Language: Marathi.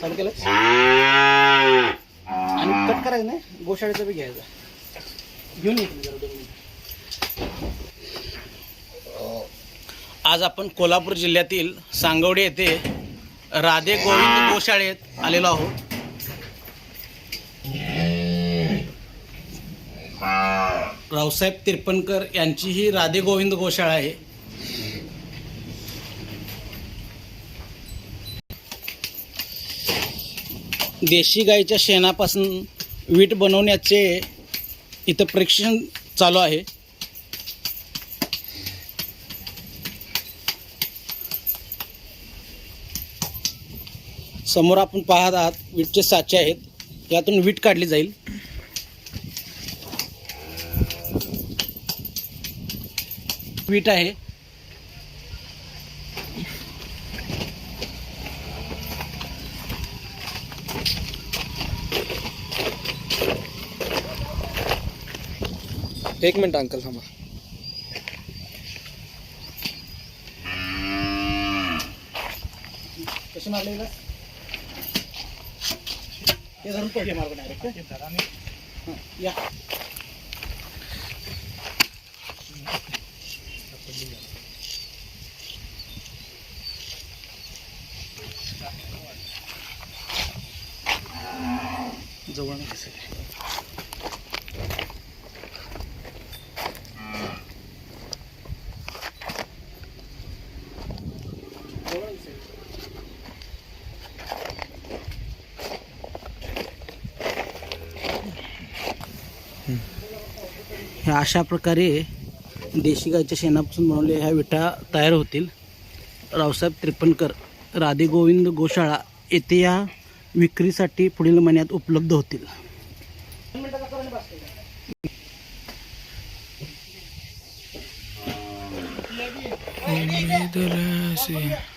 चालू केलं? आणि कट करायचं नाही गोशाळेचं बी घ्यायचं. घेऊन आज आपण कोल्हापूर जिल्ह्यातील सांगवडे येथे राधे गोविंद गोशाळेत आलेलो आहोत. रावसाहेब तिरपणकर यांची ही राधे गोविंद गोशाळा आहे. देशी गाईच्या शेणापासून वीट बनवण्याचे इथं परीक्षण चालू आहे. समोर आपण पाहत आहात वीटचे साचे आहेत. यातून वीट काढली जाईल. वीट आहे. एक मिनिट अंकल थांबा. मारले हिला? हे धरून पहिले मार्ग डायरेक्ट या. जवळ नाही ह्या अशा प्रकारे देशी गायच्या शेणापासून बनवलेल्या ह्या विटा तयार होतील. रावसाहेब त्रिपणकर राधे गोविंद गोशाळा येथे या विक्रीसाठी पुढील महिन्यात उपलब्ध होतील. तुला